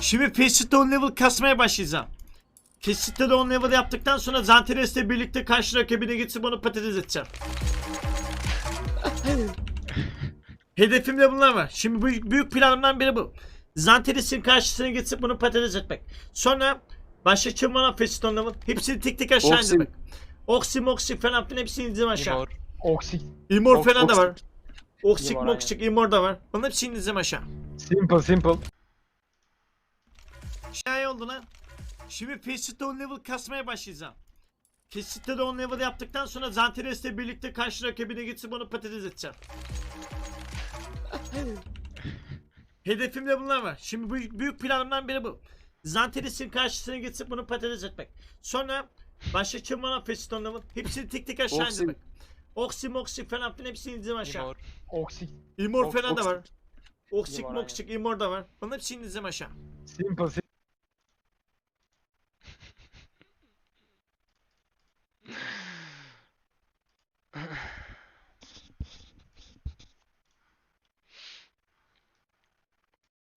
Şimdi Facet'te 10 level kasmaya başlayacağım. Facet'te de 10 level yaptıktan sonra Zanteres'le birlikte karşı rakibine gitsin onu patates edeceğim. Hedefimde bunlar var. Şimdi büyük, büyük planımdan biri bu. Zanteres'in karşısına gitsin bunu patates etmek. Sonra başka kim var Facet'te 10 level? Hepsini tek tek aşağı Oxy. indirmek. Oxy moxy falan filan hepsini indireceğim aşağı. Imor. Oxy. Immor Ox- falan da var. Oxik Immor, moksik Immor da var. Bunların hepsini indireceğim aşağı. Simple simple. Şey oldu lan. Şimdi 10 level kasmaya başlayacağım. Facet'te de 10 level yaptıktan sonra Zanteres'le birlikte karşı rakibine gitsin bunu patates edeceğim. Hedefimde bunlar var. Şimdi büyük, büyük planımdan biri bu. Zanteres'in karşısına gitsin bunu patates etmek. Sonra başka kim var 10 level? Hepsini tek tek aşağı Oxy. indirmek. Oxy moksik falan filan hepsini indireceğim aşağı. Imor. Oxy. Immor Ox- falan da Oxy. var. Oksik moksik Immor da var. Bunların hepsini indireceğim aşağı. Simple.